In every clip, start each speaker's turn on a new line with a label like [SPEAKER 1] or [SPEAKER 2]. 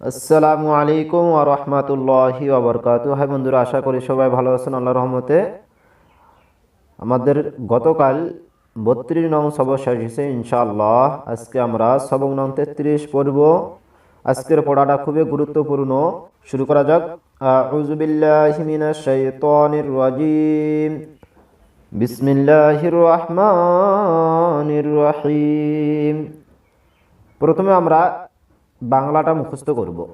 [SPEAKER 1] আসসালামু আলাইকুম ওয়া রাহমাতুল্লাহি ওয়া বারাকাতুহু। হাই বন্ধুরা, আশা করি সবাই ভালো আছেন, আল্লাহর রহমতে। আমাদের গতকাল বত্রিশ নং সবক শেষ হয়েছে, ইনশাআল্লাহ। আজকে আমরা সবক নং তেত্রিশ পড়ব। আজকের পড়াটা খুবই গুরুত্বপূর্ণ। শুরু করা যাক। আউযু বিল্লাহি মিনাশ শাইতানির রাজিম। বিসমিল্লাহির রহমানির রহিম। প্রথমে আমরা বাংলাটা মুখস্থ করব।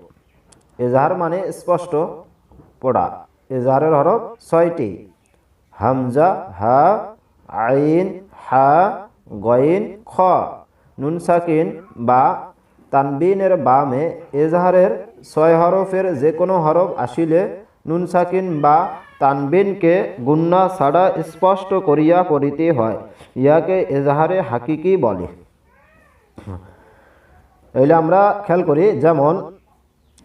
[SPEAKER 1] এজাহার মানে স্পষ্ট, পড়া। এজাহারের হরফ ছয়টি। হামজা, হা, আইন, হা গইন খ। নুন সাকিন, বা। তানবিনের বামে এজাহারের ছয় হরফের যে কোনো হরফ আসিলে নুন সাকিন বা তানবিনকে গুন্না ছাড়া স্পষ্ট করিয়া পড়িতে হয়। ইয়াকে এজাহারে হাকিকি বলে। তাইলে আমরা খেয়াল করি, যেমন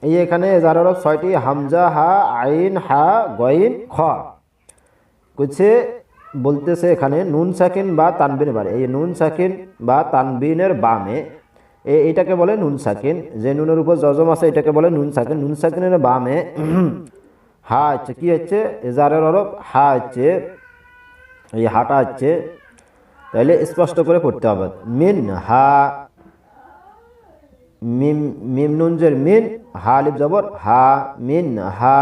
[SPEAKER 1] এই এখানে এজারের ছয়টি, হামজা, হা, আইন, হা, গইন, খ। কুছে বলতেছে এখানে নুন সাকিন বা তানবিন বারে এই নুন সাকিন বা তানবিনের বামে এটাকে বলে নুন সাকিন। যে নুনের উপর জজম আছে, এটাকে বলে নুন সাকিন। নুন সাকিনের বামে হা হচ্ছে কি হচ্ছে? এজারের অরব হা হচ্ছে, এই হাটা হচ্ছে। তাহলে স্পষ্ট করে পড়তে হবে। মিন, হা মিম মিম নুনজের মিন হা লিপ জবর, হা, মিন, হা,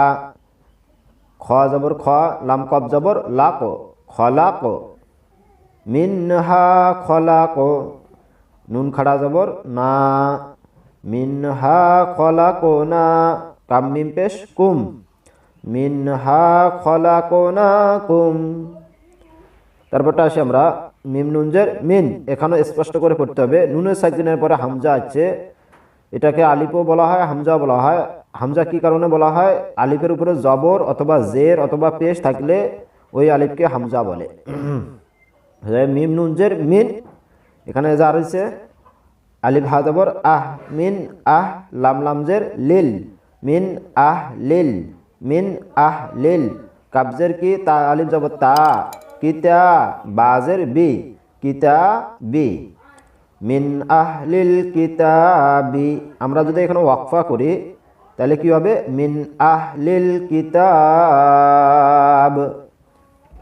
[SPEAKER 1] খ জবর, খ, লাম জবর, লাক, খলাক, মিন, হা, খলাক, নুন, খাড়া জবর, না, মিন, হা, খলাক, না কাম মিম, পেশ, কুম, মিন, হা, খলাক, না, কুম। তারপরটা আসি আমরা মিম নুনজের মিন, এখানেও স্পষ্ট করে পড়তে হবে, নুনের সাকিনের পরে হামজা আছে এটাকে আলিপও বলা হয় হামজা বলা হয়। হামজা কি কারণে বলা হয়? আলিফের উপরে জবর অথবা জের অথবা পেশ থাকলে ওই আলিফকে হামজা বলে। মিম নুনজের মিন, এখানে যা রয়েছে, আলিফ হা জবর আহ, মিন, আহ, লাম লামজের লিল, মিন, আহ, লিল, মিন, আহ, লিল কাবজের কি, তা, আলিফ জবর, তা কিতা বাজের বি কিতা বি। মিন আহলিল কিতাবি। আমরা যদি এখানে ওয়াকফা করি, তাহলে কি হবে? মিন আহলিল কিতাব।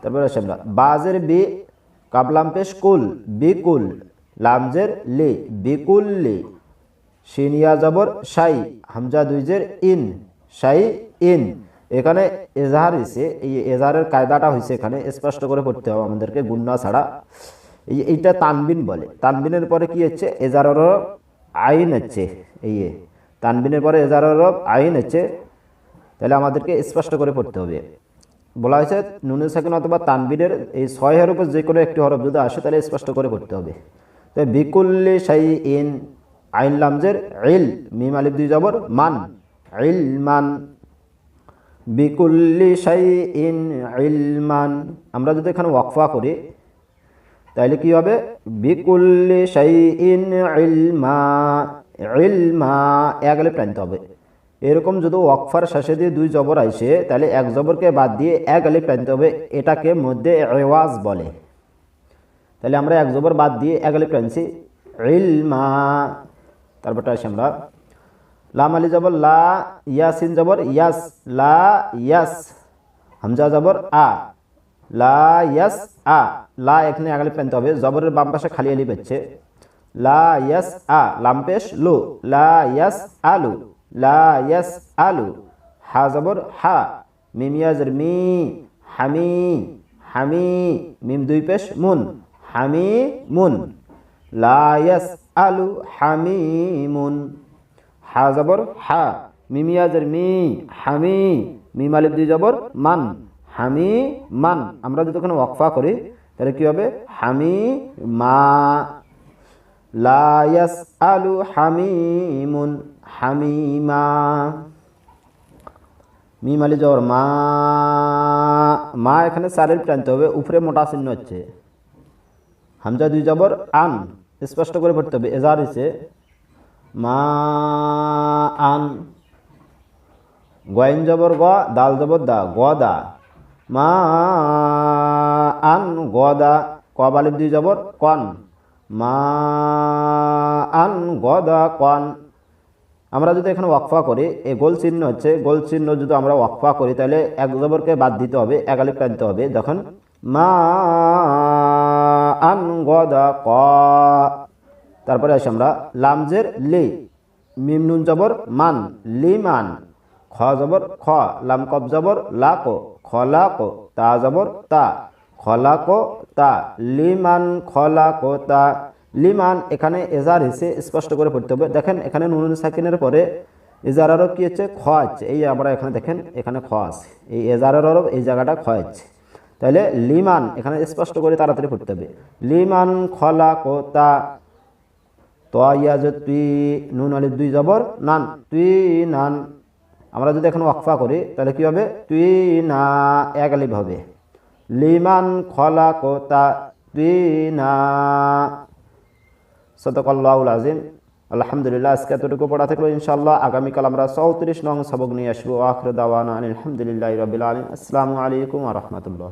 [SPEAKER 1] তারপরে আমরা, বাজের বি, কাবলাম পেশ কুল বিকুল লামজের লি বিকুল লি সিনিয়া জবর সাই হামজা দুইজের ইন সাই ইন। এখানে এজাহার হয়েছে এই এজাহারের কায়দাটা হয়েছে এখানে, স্পষ্ট করে পড়তে হবে আমাদেরকে, গুন্না ছাড়া। এই এইটা তানবিন বলে। তানবিনের পরে কি হচ্ছে? এজারর আইন হচ্ছে। এই তানবিনের পরে এজারর আইন হচ্ছে। তাহলে আমাদেরকে স্পষ্ট করে পড়তে হবে। বলা হয়েছে নুনের সাকিন অথবা তানবিনের এই ছয়ের উপর যে কোনো একটি হরফ যদি আসে, তাহলে স্পষ্ট করে পড়তে হবে। তো বিকুল্লি সাই ইন আইন লামজের ইল, মিম আলিফ দুই জবর, মান, ইল মান। বিকুল্লি সাই ইন ইলমান আমরা যদি এখানে ওয়াকফা করি তাইলে কি হবে? বিকুল্লি শাইইন ইলমা ইলমা, এক আলিফ হবে। এরকম যদি ওয়াকফার শেষে দিয়ে দুই জবর আইসে তাহলে এক জবরকে বাদ দিয়ে এক আলিফ টানতে হবে, এটাকে মধ্যে রেওয়াজ বলে। তাহলে আমরা এক জবর বাদ দিয়ে এক আলিফ টানছি, ইলমা। তারপরটা আসি আমরা। লাম আলি জবর, লা, ইয়াসিন জবর, ইয়াস, লা, ইয়াস, হামজা জবর, আ। লা ইয়াস আ। লা এখানে আগালে পেনতে হবে, জবরের বাম পাশে খালি আলি পেচ্ছে লা আ, লাম পেশ, লু। লা আলু। লা আলু। হা জবর, হা। মিম ইয়াজের মি, হামি হামি। মিম দুই পেশ, মুন। হামি, মুন। লা আলু, হামি, মুন। হা জবর, হা। মিম ইয়াজের মি, হামি। মিম দুই জবর, মান। হামি মান আমরা যদি ওখানে ওয়াকফা করি, তাহলে কি হবে? হামি মা লায়াস আলু হামিমুন হামিমা। মিম আলি জবর মা। মা এখানে চারের টানতে হবে, উপরে মোটা চিহ্ন হচ্ছে। হামজা দুই জবর, আন। স্পষ্ট করে পড়তে হবে, এজার হয়েছে মা, আন। গয়েন জবর গ, দাল জবর দা, গ, দা। মা আন গদা কবালিব দুই জবর, কন। মা আন গদা, কন। আমরা যদি এখানে ওয়াকফা করি, এই গোল চিহ্ন হচ্ছে, গোল চিহ্ন যদি আমরা ওয়াকফা করি, তাহলে এক জবরকে বাদ দিতে হবে, এক আলিফ টানতে হবে। দেখুন, মা আন গদা, ক। তারপরে আসি আমরা, লামজের লি, মিম নুন জবর, মান, লি মান। খ জবর, খ, লাম কব জবর লাকো খলাকো তা জবর তা, খলাকো তা, লিমান খলাকো তা। লিমান এখানে এজার হিসে স্পষ্ট করে পড়তে হবে। দেখেন, এখানে নুন সাকিনের পরে এজারারও কী হচ্ছে? খ আছে এই আমরা এখানে দেখেন, এখানে খ আছে। এই এজারারও এই জায়গাটা খ আছে তাহলে লিমান এখানে স্পষ্ট করে তাড়াতাড়ি পড়তে হবে। লিমান খলাকো তা তোয়া যে, তুই, নুন আলি দুই জবর, নান, তুই, নান আমরা যদি এখন ওয়াকফা করি, তাহলে কি হবে? তুই না এক আলিফ হবে। লিমান খলা কোতা তুই না সতকল্লাহুল আজিম। আলহামদুলিল্লাহ, আজকে এতটুকু পড়া থাকল ইনশাল্লাহ আগামীকাল আমরা চৌত্রিশ নং সবক নিয়ে আসব। আখর দাওয়ানা আলহামদুলিল্লাহ রবিল আলম আসসালামু আলাইকুম রহমতুল্লাহ।